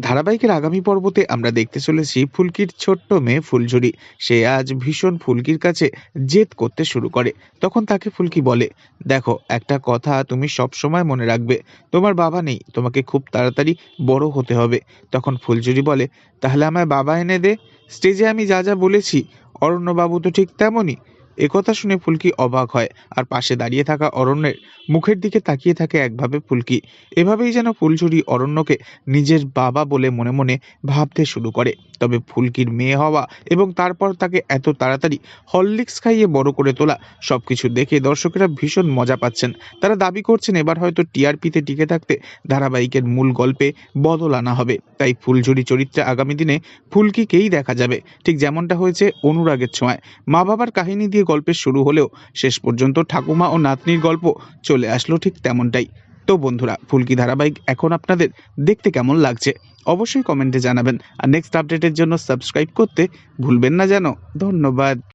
ধারাবাহিকের আগামী পর্বতে আমরা দেখতে চলেছি ফুলকির ছোট্ট মেয়ে ফুলঝুরি। সে আজ ভীষণ ফুলকির কাছে জেদ করতে শুরু করে। তখন তাকে ফুলকি বলে, দেখো, একটা কথা তুমি সব সময় মনে রাখবে। তোমার বাবা নেই, তোমাকে খুব তাড়াতাড়ি বড় হতে হবে। তখন ফুলঝুরি বলে, তাহলে আমায় বাবা এনে দে। স্টেজে আমি যা যা বলেছি, অরণ্যবাবু তো ঠিক তেমনই। একথা শুনে ফুলকি অবাক হয়, আর পাশে দাঁড়িয়ে থাকা অরণ্যের মুখের দিকে তাকিয়ে থাকে একভাবে ফুলকি। এভাবেই যেন ফুলঝুরি অরণ্যকে নিজের বাবা বলে মনে মনে ভাবতে শুরু করে। তবে ফুলকির মেয়ে হওয়া এবং তারপর তাকে এত তাড়াতাড়ি হরলিক্স খাইয়ে বড় করে তোলা, সবকিছু দেখে দর্শকেরা ভীষণ মজা পাচ্ছেন। তারা দাবি করছেন, এবার হয়তো টিআরপিতে টিকে থাকতে ধারাবাহিকের মূল গল্পে বদল আনা হবে। তাই ফুলঝুরি চরিত্রে আগামী দিনে ফুলকিকেই দেখা যাবে। ঠিক যেমনটা হয়েছে অনুরাগের ছোঁয়ায়। মা বাবার কাহিনী দিয়ে গল্পের শুরু হলেও শেষ পর্যন্ত ঠাকুমা ও নাতনির গল্প চলে আসলো ঠিক তেমনটাই। তো বন্ধুরা, ফুলকি ধারাবাহিক এখন আপনাদের দেখতে কেমন লাগছে অবশ্যই কমেন্টে জানাবেন। আর নেক্সট আপডেটের জন্য সাবস্ক্রাইব করতে ভুলবেন না যেন। ধন্যবাদ।